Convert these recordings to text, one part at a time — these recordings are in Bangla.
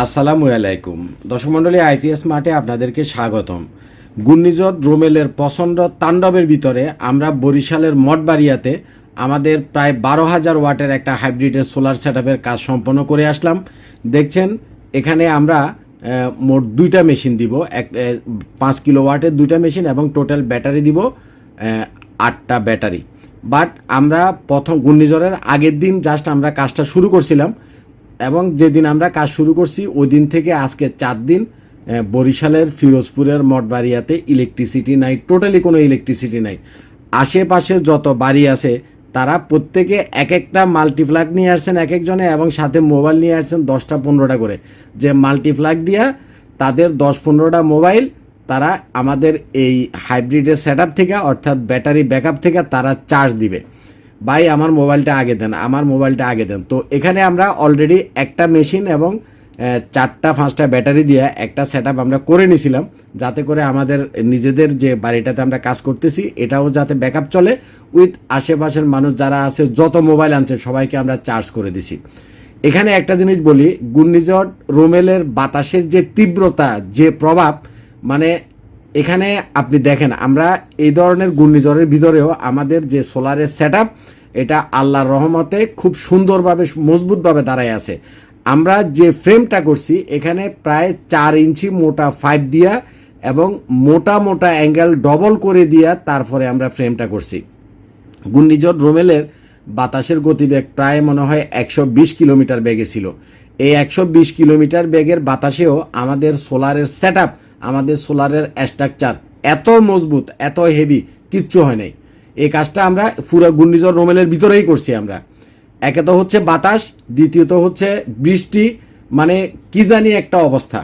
আসসালামু আলাইকুম। দর্শক মণ্ডলী আইপিএস মাঠে আপনাদেরকে স্বাগতম। ঘূর্ণিঝড় রোমেলের প্রচণ্ড তাণ্ডবের ভিতরে আমরা বরিশালের মঠবাড়িয়াতে আমাদের প্রায় বারো হাজার ওয়াটের একটা হাইব্রিডের সোলার সেটআপের কাজ সম্পন্ন করে আসলাম। দেখছেন, এখানে আমরা মোট দুইটা মেশিন দিব। এক পাঁচ কিলো ওয়াটের দুইটা মেশিন এবং টোটাল ব্যাটারি দিব আটটা ব্যাটারি। বাট আমরা প্রথম ঘূর্ণিঝড়ের আগের দিন জাস্ট আমরা কাজটা শুরু করছিলাম। এবং যেদিন আমরা কাজ শুরু করছি, ওই দিন থেকে আজকে চার দিন বরিশালের, ফিরোজপুরের, মঠবাড়িয়াতে ইলেকট্রিসিটি নাই টোটালি কোনো ইলেকট্রিসিটি নাই। আশেপাশে যত বাড়ি আছে, তারা প্রত্যেকে এক একটা মাল্টিপ্লাগ নিয়ে আসছেন এক একজনে এবং সাথে মোবাইল নিয়ে আসছেন দশটা পনেরোটা করে। যে মাল্টিপ্লাগ দিয়া তাদের দশ পনেরোটা মোবাইল তারা আমাদের এই হাইব্রিডের সেট থেকে, অর্থাৎ ব্যাটারি ব্যাকআপ থেকে তারা চার্জ দিবে। ভাই, আমার মোবাইলটা আগে দেন, আমার মোবাইলটা আগে দেন। তো এখানে আমরা অলরেডি একটা মেশিন এবং চারটা, পাঁচটা ব্যাটারি দিয়ে একটা সেট আমরা করে নিয়েছিলাম যাতে করে আমাদের নিজেদের যে বাড়িটাতে আমরা কাজ করতেছি, এটাও যাতে ব্যাকআপ চলে উইথ আশেপাশের মানুষ যারা আছে, যত মোবাইল আনছে, সবাইকে আমরা চার্জ করে দিছি। এখানে একটা জিনিস বলি, ঘূর্ণিঝড়, রোমেলের বাতাসের যে তীব্রতা, যে প্রভাব মানে এখানে আপনি দেখেন, আমরা এই ধরনের ঘূর্ণিঝড়ের ভিতরেও আমাদের যে সোলারের সেট এটা আল্লাহর রহমতে খুব সুন্দরভাবে, মজবুতভাবে দাঁড়ায় আছে। আমরা যে ফ্রেমটা করছি, এখানে প্রায় চার ইঞ্চি মোটা ফাইভ দিয়া এবং মোটা মোটা অ্যাঙ্গেল ডবল করে দিয়া তারপরে আমরা ফ্রেমটা করছি। ঘূর্ণিঝড় রোমেলের বাতাসের গতিবেগ প্রায় মনে হয় একশো বিশ কিলোমিটার বেগে ছিল। এই একশো বিশ কিলোমিটার বেগের বাতাসেও আমাদের সোলারের সেট আমাদের সোলারের স্ট্রাকচার এত মজবুত, এত হেভি কিচ্ছু হয় নাই। এই কাজটা আমরা পুরো ঘূর্ণিঝড় রোমেলের ভিতরেই করছি আমরা। একে তো হচ্ছে বাতাস, দ্বিতীয়ত হচ্ছে বৃষ্টি মানে কি জানি একটা অবস্থা।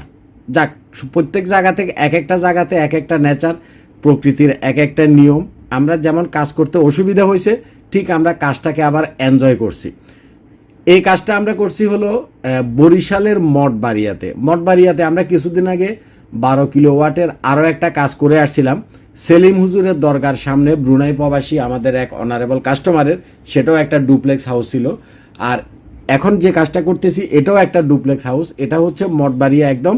যাক, প্রত্যেক জায়গা থেকে এক একটা জায়গাতে এক একটা নেচার প্রকৃতির এক একটা নিয়ম। আমরা যেমন কাজ করতে অসুবিধা হয়েছে, ঠিক আমরা কাজটাকে আবার এনজয় করছি। এই কাজটা আমরা করছি হলো বরিশালের মঠবাড়িয়াতে। মঠবাড়িয়াতে আমরা কিছুদিন আগে বারো কিলো ওয়াটের আরও একটা কাজ করে আসছিলাম। সেলিম হুজুরের দরগার সামনে ব্রুনাই প্রবাসী আমাদের এক অনারেবল কাস্টমারের সেটাও একটা ডুপ্লেক্স হাউস ছিল। আর এখন যে কাজটা করতেছি, এটাও একটা ডুপ্লেক্স হাউস এটা হচ্ছে মঠবাড়িয়া একদম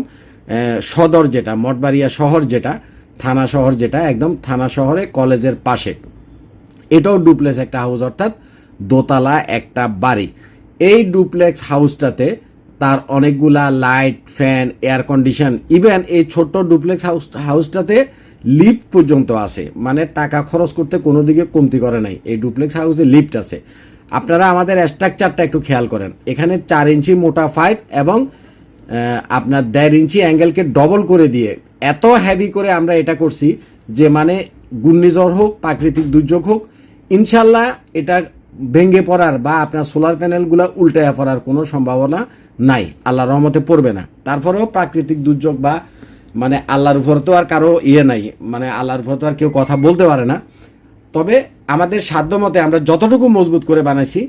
সদর যেটা, মঠবাড়িয়া শহর যেটা, থানা শহর যেটা, একদম থানা শহরে, কলেজের পাশে। এটাও ডুপ্লেক্স একটা হাউস অর্থাৎ দোতলা একটা বাড়ি। এই ডুপ্লেক্স হাউসটাতে তার অনেকগুলা light, fan air condition even এই ছোট্ট ডুপ্লেক্স হাউস হাউসটাতে লিফট পর্যন্ত আছে। মানে টাকা খরচ করতে কোনো দিকে কমতি করে নাই। এই ডুপ্লেক্স হাউসে লিফট আছে। আপনারা আমাদের স্ট্রাকচারটা একটু খেয়াল করেন। এখানে চার ইঞ্চি মোটা পাইপ এবং আপনার দেড় ইঞ্চি অ্যাঙ্গেলকে ডবল করে দিয়ে এত হ্যাভি করে আমরা এটা করছি যে মানে ঘূর্ণিঝড় হোক, প্রাকৃতিক দুর্যোগ হোক, ইনশাল্লাহ এটা ভেঙে পড়ার বা আপনার সোলার প্যানেলগুলো উল্টায়া পড়ার কোনো সম্ভাবনা নাই। আল্লাহ রহমতে পড়বে না। তারপরেও প্রাকৃতিক দুর্যোগ বা মানে আল্লাহর উপর তো আর কারও ইয়ে নাই। মানে আল্লাহর উপর তো আর কেউ কথা বলতে পারে না। তবে আমাদের সাধ্য মতে আমরা যতটুকু মজবুত করে বানাইছি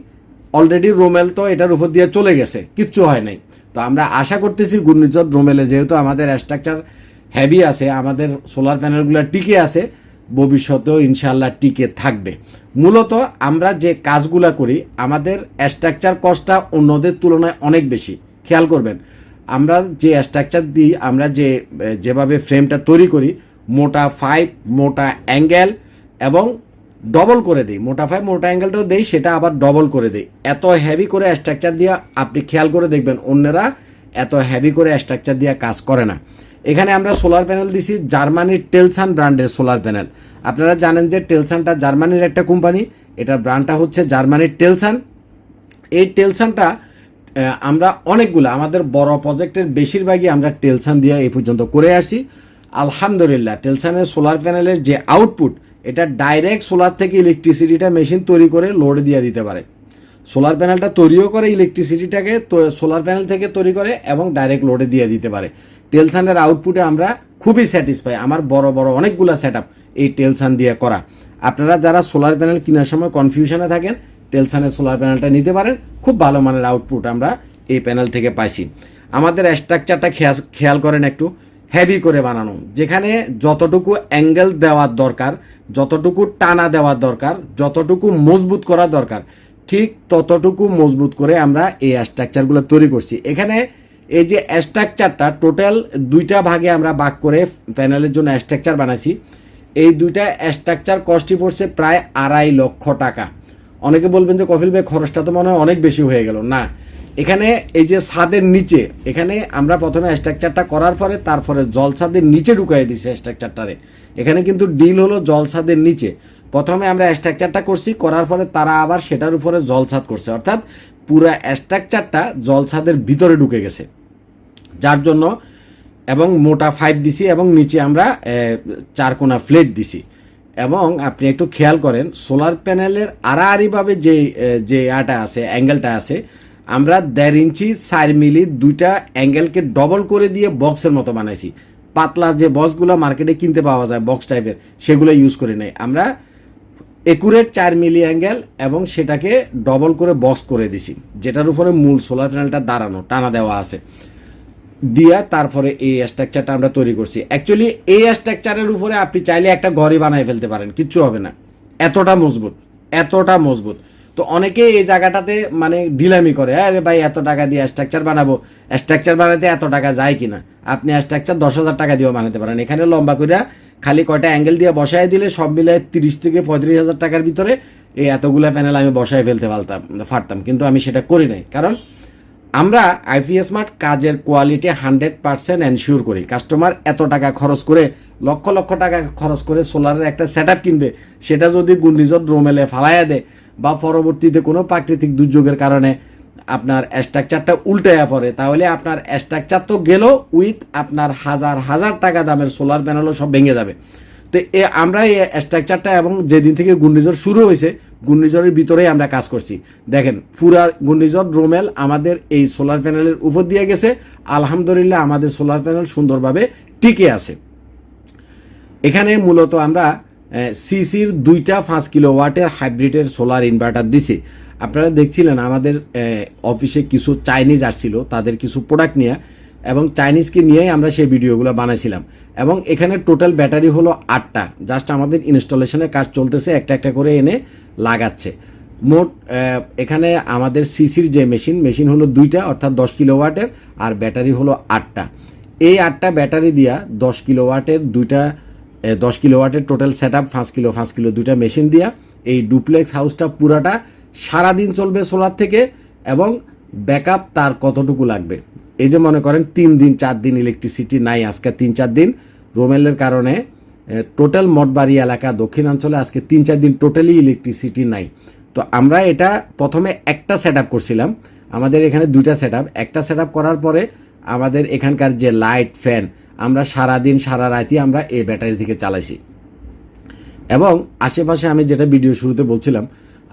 অলরেডি রোমেল তো এটার উপর দিয়ে চলে গেছে, কিচ্ছু হয় নাই। তো আমরা আশা করতেছি ঘূর্ণিঝড় রোমেলে যেহেতু আমাদের স্ট্রাকচার হেভি আছে, আমাদের সোলার প্যানেলগুলো টিকে আছে ভবিষ্যতেও ইনশাল্লাহ টিকে থাকবে। মূলত আমরা যে কাজগুলা করি, আমাদের স্ট্রাকচার কস্টটা অন্যদের তুলনায় অনেক বেশি। খেয়াল করবেন, আমরা যে স্ট্রাকচার দিই, আমরা যে, যেভাবে ফ্রেমটা তৈরি করি, মোটা ফাইভ মোটা অ্যাঙ্গেল এবং ডবল করে দিই। মোটা ফাইভ মোটা অ্যাঙ্গেলটাও দেই, সেটা আবার ডবল করে দিই। এত হেভি করে স্ট্রাকচার দিয়ে আপনি খেয়াল করে দেখবেন, অন্যরা এত হেভি করে স্ট্রাকচার দিয়ে কাজ করে না। এখানে আমরা সোলার প্যানেল দিছি জার্মানির টেলসান ব্র্যান্ডের সোলার প্যানেল আপনারা জানেন যে টেলসানটা জার্মানির একটা কোম্পানি এটার ব্র্যান্ডটা হচ্ছে জার্মানির টেলসান এই টেলসানটা আমরা অনেকগুলো, আমাদের বড় প্রজেক্টের বেশিরভাগই আমরা টেলসান দিয়ে এই পর্যন্ত করে আসি। আলহামদুলিল্লাহ টেলসানের সোলার প্যানেলের যে আউটপুট এটা ডাইরেক্ট সোলার থেকে ইলেকট্রিসিটিটা মেশিন তৈরি করে লোড দিয়ে দিতে পারে। সোলার প্যানেলটা তৈরিও করে ইলেকট্রিসিটিটাকে সোলার প্যানেল থেকে তৈরি করে এবং ডাইরেক্ট লোডে দিয়ে দিতে পারে। টেলসানের আউটপুটে আমরা খুবই স্যাটিসফাই আমার বড় বড় অনেকগুলো সেট এই টেলসান দিয়ে করা। আপনারা যারা সোলার প্যানেল কেনার সময় কনফিউশনে থাকেন, টেলসানের সোলার প্যানেলটা নিতে পারেন। খুব ভালো মানের আউটপুট আমরা এই প্যানেল থেকে পাইছি। আমাদের স্ট্রাকচারটা খেয়াল খেয়াল করেন একটু। হেভি করে বানানো। যেখানে যতটুকু অ্যাঙ্গেল দেওয়ার দরকার, যতটুকু টানা দেওয়ার দরকার, যতটুকু মজবুত করা দরকার, ঠিক ততটুকু মজবুত করে আমরা এই স্ট্রাকচারগুলো তৈরি করছি। এখানে এই যে স্ট্রাকচারটা টোটাল দুইটা ভাগে আমরা ভাগ করে প্যানেলের জন্য স্ট্রাকচার বানাইছি। এই দুইটা স্ট্রাকচার কস্টই পড়ছে প্রায় আড়াই লক্ষ টাকা। অনেকে বলবেন যে কফিল ভাই, খরচটা তো মনে হয় অনেক বেশি হয়ে গেল। না, এখানে এই যে ছাদের নিচে, এখানে আমরা প্রথমে স্ট্রাকচারটা করার পরে তারপরে জল ছাদের নিচে ঢুকাই দিছি স্ট্রাকচারটারে এখানে কিন্তু ডিল হলো জল ছাদের নিচে। প্রথমে আমরা স্ট্রাকচারটা করছি, করার পরে তারা আবার সেটার উপরে জল ছাদ করছে। অর্থাৎ পুরা স্ট্রাকচারটা জল ছাদের ভিতরে ঢুকে গেছে। যার জন্য এবং মোটা ফাইভ দিছি এবং নিচে আমরা এ, চার কোনা ফ্লেট দিছি। এবং আপনি একটু খেয়াল করেন সোলার প্যানেলের আড়াআড়িভাবে যে যে আটা আছে অ্যাঙ্গেলটা আছে আমরা দেড় ইঞ্চি চার মিলি দুইটা অ্যাঙ্গেলকে ডবল করে দিয়ে বক্সের মতো বানাইছি। পাতলা যে বক্সগুলো মার্কেটে কিনতে পাওয়া যায় বক্স টাইপের সেগুলো ইউজ করে নাই। আমরা একুরেট চার মিলি অ্যাঙ্গেল এবং সেটাকে ডবল করে বক্স করে দিছি, যেটার উপরে মূল সোলার প্যানেলটা দাঁড়ানো, টানা দেওয়া আছে। দিয়া তারপরে এই স্ট্রাকচারটা আমরা তৈরি করছি। অ্যাকচুয়ালি এই স্ট্রাকচারের উপরে আপনি চাইলে একটা ঘরই বানায় ফেলতে পারেন, কিচ্ছু হবে না। এতটা মজবুত এতটা মজবুত। তো অনেকে এই জায়গাটাতে মানে ডিলামি করে, আরে ভাই, এত টাকা দিয়ে স্ট্রাকচার বানাবো? স্ট্রাকচার বানাতে এত টাকা যায় কিনা? আপনি স্ট্রাকচার দশ হাজার টাকা দিয়েও বানাতে পারেন। এখানে লম্বা করে খালি কয়টা অ্যাঙ্গেল দিয়ে বসায় দিলে সব মিলে তিরিশ থেকে পঁয়ত্রিশ হাজার টাকার ভিতরে এই এতগুলো প্যানেল আমি বসায় ফেলতে পারতাম পারতাম কিন্তু আমি সেটা করি নাই। কারণ আমরা আইপিএস স্মার্ট কাজের কোয়ালিটি হান্ড্রেড পার্সেন্ট এনশিওর করি। কাস্টমার এত টাকা খরচ করে, লক্ষ লক্ষ টাকা খরচ করে সোলারের একটা সেট কিনবে, সেটা যদি ঘূর্ণিঝড় ড্রোমেলে ফালাইয়া দেয় বা পরবর্তীতে কোনো প্রাকৃতিক দুর্যোগের কারণে আপনার স্ট্রাকচারটা উল্টাইয়া পড়ে, তাহলে আপনার স্ট্রাকচার তো গেল উইথ আপনার হাজার হাজার টাকা দামের সোলার প্যানেলও সব ভেঙে যাবে। তো এ আমরা এই স্ট্রাকচারটা এবং যেদিন থেকে ঘূর্ণিঝড় শুরু হয়েছে, ঘূর্ণিঝড়ের ভিতরেই আমরা কাজ করছি। দেখেন, পুরা ঘূর্ণিঝড় রোমেল আমাদের এই সোলার প্যানেলের উপর দিয়ে গেছে, আলহামদুলিল্লাহ আমাদের সোলার প্যানেল সুন্দরভাবে টিকে আছে। এখানে মূলত আমরা সিসির দুইটা পাঁচ কিলো ওয়াটের হাইব্রিডের সোলার ইনভার্টার দিছি। আপনারা দেখছিলেন আমাদের অফিসে কিছু চাইনিজ আসছিল, তাদের কিছু প্রোডাক্ট নিয়ে, এবং চাইনিজকে নিয়েই আমরা সেই ভিডিওগুলো বানাইছিলাম। এবং এখানে টোটাল ব্যাটারি হলো আটটা জাস্ট আমাদের ইনস্টলেশনের কাজ চলতেছে, একটা একটা করে এনে লাগাচ্ছে। মোট এখানে আমাদের সিসির যে মেশিন মেশিন হলো দুইটা, অর্থাৎ দশ কিলো ওয়াটের আর ব্যাটারি হলো আটটা। এই আটটা ব্যাটারি দিয়া দশ কিলো ওয়াটের দুইটা দশ কিলো ওয়াটের টোটাল সেট আপ পাঁচ কিলো পাঁচ কিলো দুইটা মেশিন দিয়া, এই ডুপ্লেক্স হাউসটা পুরাটা সারাদিন চলবে সোলার থেকে এবং ব্যাকআপ তার কতটুকু লাগবে? এই যে মনে করেন তিন দিন, চার দিন ইলেকট্রিসিটি নাই আজকে তিন, চার দিন। রোমেলের কারণে টোটাল মঠবাড়ি এলাকা দক্ষিণাঞ্চলে আজকে তিন, চার দিন টোটালি ইলেকট্রিসিটি নাই। তো আমরা এটা প্রথমে একটা সেট করছিলাম। আমাদের এখানে দুইটা সেট একটা সেট করার পরে আমাদের এখানকার যে লাইট ফ্যান আমরা সারা দিন সারা রাতই আমরা এই ব্যাটারি থেকে চালাইছি। এবং আশেপাশে আমি যেটা ভিডিও শুরুতে বলছিলাম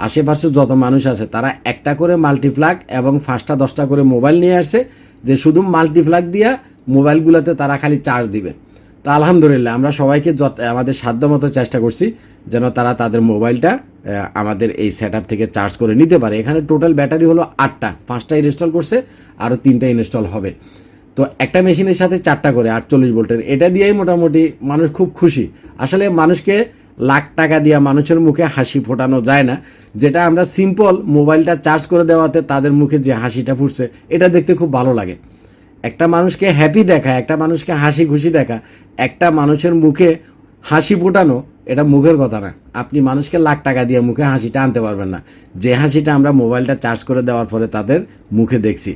আশেপাশে যত মানুষ আছে, তারা একটা করে মাল্টিপ্লাগ এবং পাঁচটা, দশটা করে মোবাইল নিয়ে আসছে যে শুধু মাল্টিপ্লাগ দিয়া মোবাইলগুলোতে তারা খালি চার্জ দিবে। তা আলহামদুলিল্লাহ, আমরা সবাইকে যত, আমাদের সাধ্য মতো চেষ্টা করছি যেন তারা তাদের মোবাইলটা আমাদের এই সেট থেকে চার্জ করে নিতে পারে। এখানে টোটাল ব্যাটারি হলো আটটা, পাঁচটা ইনস্টল করছে আরও তিনটা ইনস্টল হবে। তো একটা মেশিনের সাথে চারটা করে, আটচল্লিশ ভোল্টের এটা দিয়েই মোটামুটি মানুষ খুব খুশি। আসলে মানুষকে লাখ টাকা দিয়ে মানুষের মুখে হাসি ফোটানো যায় না, যেটা আমরা সিম্পল মোবাইলটা চার্জ করে দেওয়াতে তাদের মুখে যে হাসিটা ফুটছে, এটা দেখতে খুব ভালো লাগে। একটা মানুষকে হ্যাপি দেখা, একটা মানুষকে হাসি খুশি দেখা, একটা মানুষের মুখে হাসি ফোটানো, এটা মুখের কথা না। আপনি মানুষকে লাখ টাকা দিয়ে মুখে হাসিটা আনতে পারবেন না। যে হাসিটা আমরা মোবাইলটা চার্জ করে দেওয়ার পরে তাদের মুখে দেখছি।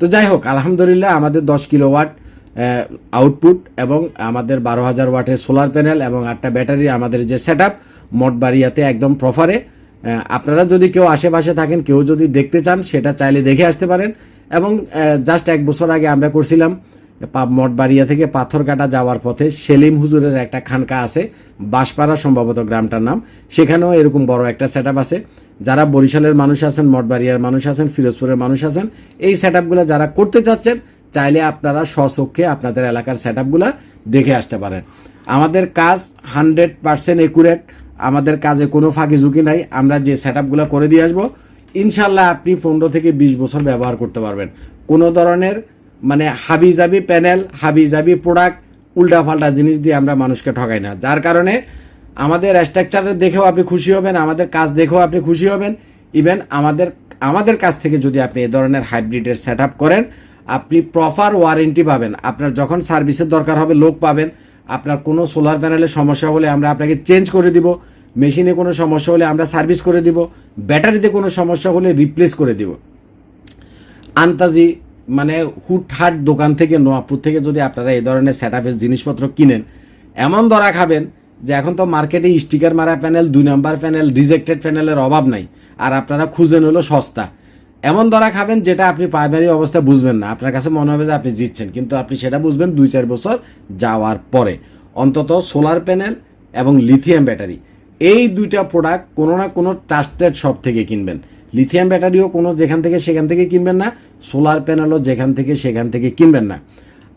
তো যাই হোক, আলহামদুলিল্লাহ আমাদের দশ কিলো ওয়াট আউটপুট এবং আমাদের বারো হাজার ওয়াটের সোলার প্যানেল এবং আটটা ব্যাটারি আমাদের যে সেট আপ মঠবাড়িয়াতে একদম প্রফারে আপনারা যদি কেউ আশেপাশে থাকেন, কেউ যদি দেখতে চান, সেটা চাইলে দেখে আসতে পারেন। এবং জাস্ট এক বছর আগে আমরা করছিলাম মঠবাড়িয়া থেকে পাথরকাটা যাওয়ার পথে সেলিম হুজুরের একটা খানকা আছে, বাঁশপাড়া সম্ভবত গ্রামটার নাম। সেখানেও এরকম বড় একটা সেট আছে। যারা বরিশালের মানুষ আছেন মঠবাড়িয়ার মানুষ আছেন, ফিরোজপুরের মানুষ আছেন, এই সেট যারা করতে চাচ্ছেন চাইলে আপনারা স্বচক্ষে আপনাদের এলাকার সেট দেখে আসতে পারেন। আমাদের কাজ হান্ড্রেড পার্সেন্ট একুরেট আমাদের কাজে কোনো ফাঁকি ঝুঁকি নাই, আমরা যে সেট করে দিয়ে আসব, ইনশাল্লাহ আপনি পনেরো থেকে বিশ বছর ব্যবহার করতে পারবেন। কোনো ধরনের মানে হাবি জাবি প্যানেল হাবি জাবি প্রোডাক্ট উল্টাপাল্টা জিনিস দিয়ে আমরা মানুষকে ঠকাই না। যার কারণে আমাদের স্ট্রাকচার দেখেও আপনি খুশি হবেন, আমাদের কাজ দেখেও আপনি খুশি হবেন। ইভেন আমাদের আমাদের কাছ থেকে যদি আপনি এ ধরনের হাইব্রিডের সেট করেন আপনি প্রপার ওয়ারেন্টি পাবেন। আপনার যখন সার্ভিসের দরকার হবে, লোক পাবেন। আপনার কোনো সোলার প্যানেলের সমস্যা হলে আমরা আপনাকে চেঞ্জ করে দিব। মেশিনে কোনো সমস্যা হলে আমরা সার্ভিস করে দিব। ব্যাটারিতে কোনো সমস্যা হলে রিপ্লেস করে দিব। আন্তাজি মানে হুটহাট দোকান থেকে নোয়াপুর থেকে যদি আপনারা এই ধরনের সেট জিনিসপত্র কিনেন, এমন ধরা খাবেন যে এখন তো মার্কেটে স্টিকার মারা প্যানেল দুই নাম্বার প্যানেল রিজেক্টেড প্যানেলের অভাব নাই। আর আপনারা খুঁজেন হলো সস্তা। এমন ধরা খাবেন যেটা আপনি প্রাইমারি অবস্থায় বুঝবেন না। আপনার কাছে মনে হবে যে আপনি জিতছেন, কিন্তু আপনি সেটা বুঝবেন দুই চার বছর যাওয়ার পরে। অন্তত সোলার প্যানেল এবং লিথিয়াম ব্যাটারি এই দুইটা প্রোডাক্ট কোনো না কোনো ট্রাস্টেড শপ থেকে কিনবেন। লিথিয়াম ব্যাটারিও কোনো যেখান থেকে সেখান থেকে কিনবেন না সোলার প্যানেলও যেখান থেকে সেখান থেকে কিনবেন না।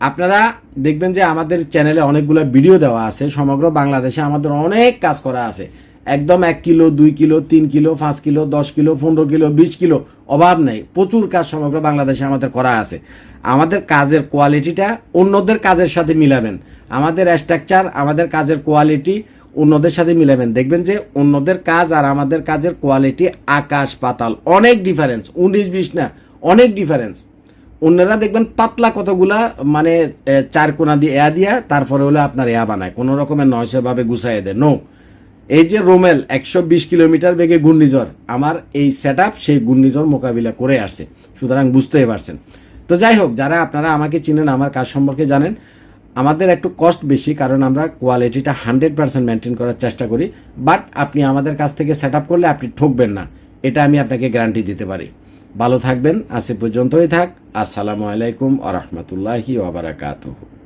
আপনারা দেখবেন যে আমাদের চ্যানেলে অনেকগুলো ভিডিও দেওয়া আছে, সমগ্র বাংলাদেশে আমাদের অনেক কাজ করা আছে। একদম এক কিলো, দুই কিলো, তিন কিলো, পাঁচ কিলো, দশ কিলো, পনেরো কিলো, বিশ কিলো অভাব নেই। প্রচুর কাজ সমগ্র বাংলাদেশে আমাদের করা আছে। আমাদের কাজের কোয়ালিটিটা অন্যদের কাজের সাথে মিলাবেন। আমাদের স্ট্রাকচার আমাদের কাজের কোয়ালিটি অন্যদের সাথে মিলাবেন। দেখবেন যে অন্যদের কাজ আর আমাদের কাজের কোয়ালিটি আকাশ পাতাল। অনেক ডিফারেন্স উনিশ, বিশ না, অনেক ডিফারেন্স অন্যরা দেখবেন পাতলা কতগুলা মানে চার কোনা দিয়ে এয়া দিয়া, তারপরে হলো আপনার এয়া বানায়। কোনো রকমের নয়শোভাবে গুছাইয়ে দেয়। নো এই যে রোমেল একশো বিশ কিলোমিটার বেগে ঘূর্ণিঝড়, আমার এই সেট সেই ঘূর্ণিঝড় মোকাবিলা করে আসছে। সুতরাং বুঝতেই পারছেন। তো যাই হোক, যারা আপনারা আমাকে চিনেন, আমার কাজ সম্পর্কে জানেন, আমাদের একটু কস্ট বেশি, কারণ আমরা কোয়ালিটিটা হান্ড্রেড পার্সেন্ট মেনটেন করার চেষ্টা করি। বাট আপনি আমাদের কাছ থেকে সেট করলে আপনি ঠকবেন না। এটা আমি আপনাকে গ্যারান্টি দিতে পারি। ভালো থাকবেন। আজ পর্যন্তই থাক। আসসালামু আলাইকুম আ রহমতুল্লাহি ওবরাকাতুহু